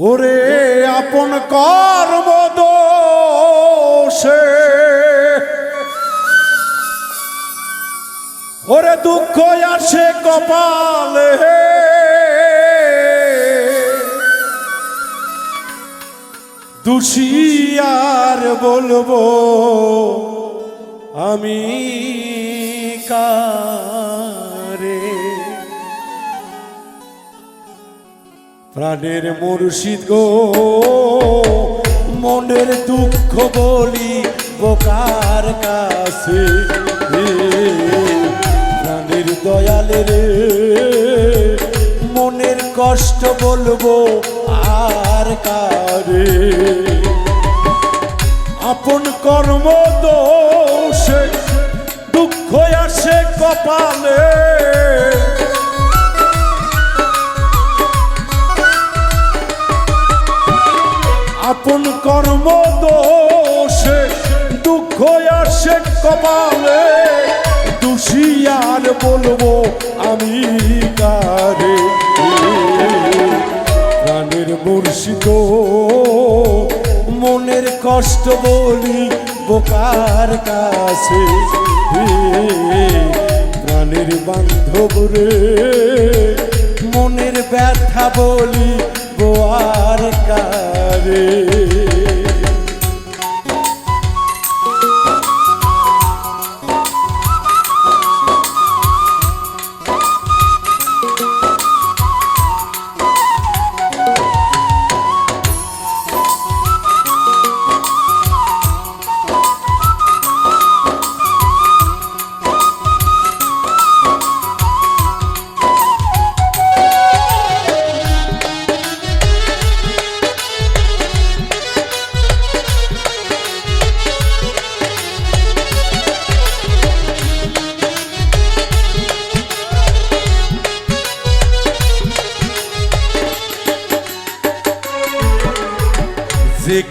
ওরে আপন কর্ম দোষে। ওরে দুঃখ আসে কপালে। দোষী আর বলব আমি কারে প্রাণের মুর্শিদ গো, মনের দুঃখ বলি বোকার কাছে। প্রাণের দয়ালে রে, মনের কষ্ট বলব আর কারে। কপালে, দোষী বলব আমি কারে? প্রাণের মুর্শিদ মনের কষ্ট বলি বোকার কাছে। প্রাণের বান্ধব রে, মনের ব্যথা বলি বোয়ার কারে।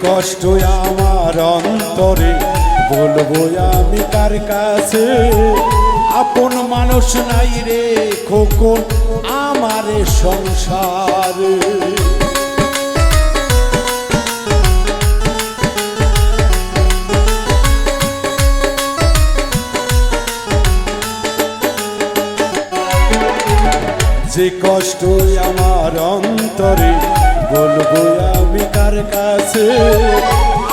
কষ্ট আমার অন্তরে বলব আমি কার কাছে? আপন মানুষ নাই রে খোকন, আমার সংসারে। যে কষ্ট আমার অন্তরে বলব আমি কার কাছে?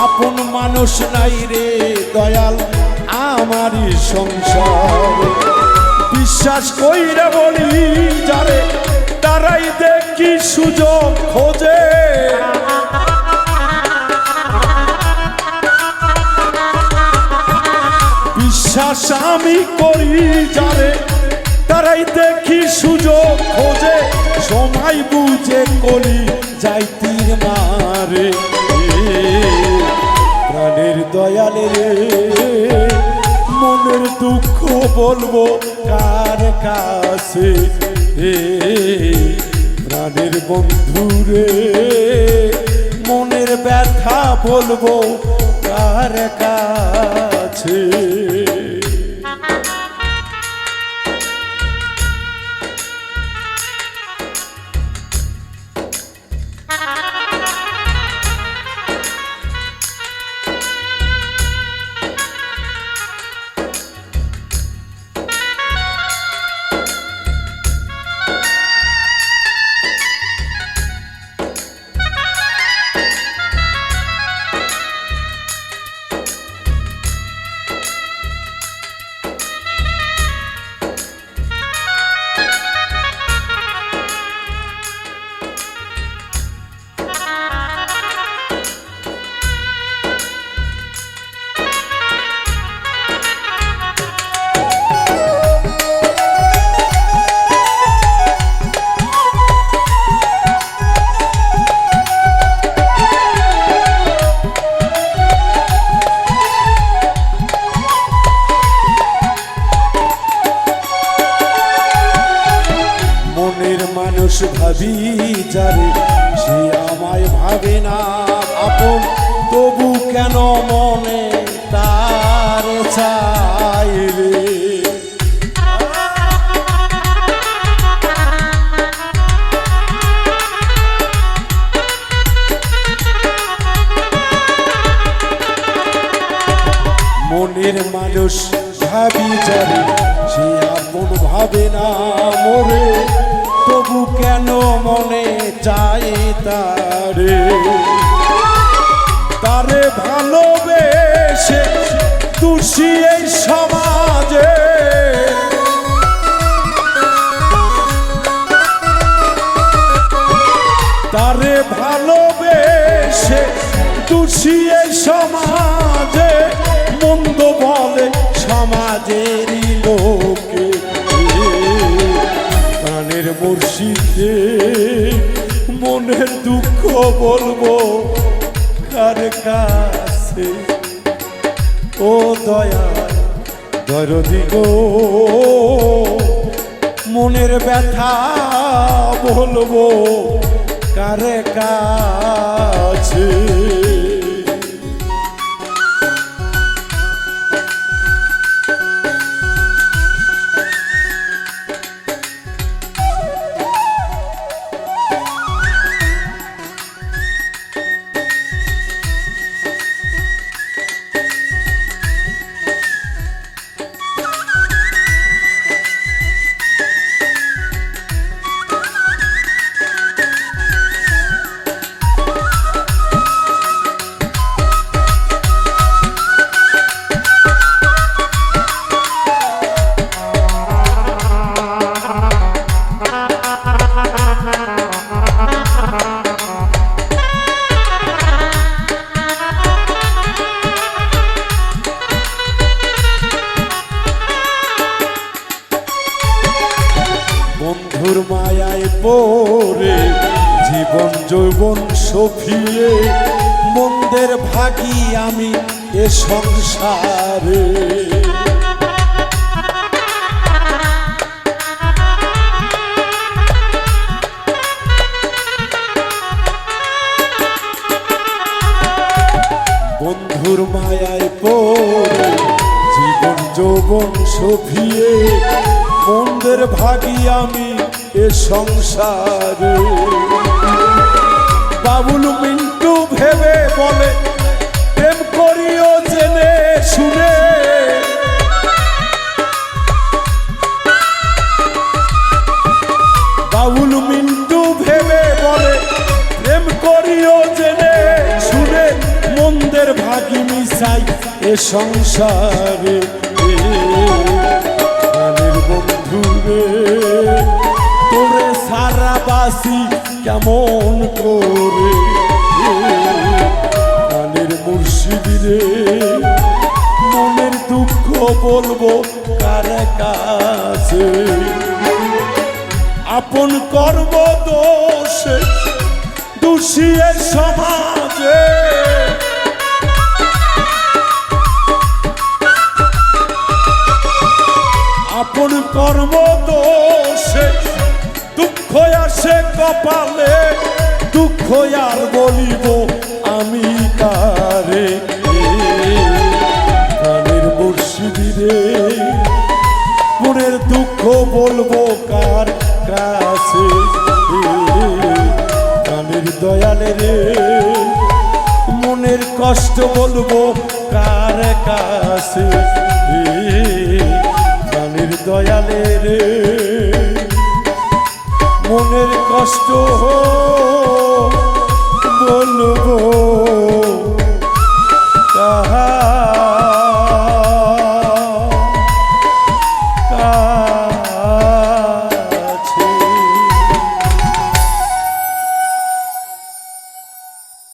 আপন মানুষ নাই রে দয়াল, আমারই সংসার। বিশ্বাস কইরা বলি, যারে তারাই দেখি সুযোগ খোঁজে। বিশ্বাস আমি করি, যারে তারাই দেখি সুযোগ খোঁজে। সময় বুঝে করি যাই তীর মারে প্রাণের দয়ালে রে। মনের দুঃখ বলব কার কাছে রে। প্রাণের বন্ধু রে। মনের ব্যথা বলব কার কাছে না, আপন তবু কেন মনে তার চাইবে মনের মানুষ ভাবি যারে সে আপন ভাবে না মোরে। তবু কেন মনে চাই তারে? তারে ভালোবেসে তুষি এই সমাজে। তারে ভালোবেসে তুষি এই সমাজে, মন্দ বলে সমাজেরই লোকে। মুর্শিদে মনের দুঃখ বলব, কার কাছে? ও দয়া দরদি গো, মনের ব্যথা বলব, কারে কাছে? যৌবন সফিয়ে, মন্দের ভাগি আমি এ সংসারে। বন্ধুর মায়ায় পড়ে, জীবন যৌবন সফিয়ে, মন্দের ভাগি আমি এ সংসারে। বাবুল মিন্টু ভেবে বলে, প্রেম করিও জেনে শুনে। বাবুল মিন্টু ভেবে বলে, প্রেম করিও জেনে শুনে। মন্দের ভাগি মিশাই এ সংসারে প্রাণের বন্ধু রে তোরে সারা বাসি কেমন করে? প্রাণের মুর্শিদ রে, মনের দুঃখ বলব কার কাছে? আপন কর্ম দোষে দোষিয়ে সমাজে। আপন কর্ম দোষে কপালে দুঃখ আর বলিব, আমি কারে? কানের মুর্শিদিরে মনের দুঃখ বলব কার কাছে? কানের দয়ালে রে মনের কষ্ট বলব কার কাছে? কানের দয়ালে রে মনের কষ্ট বলব।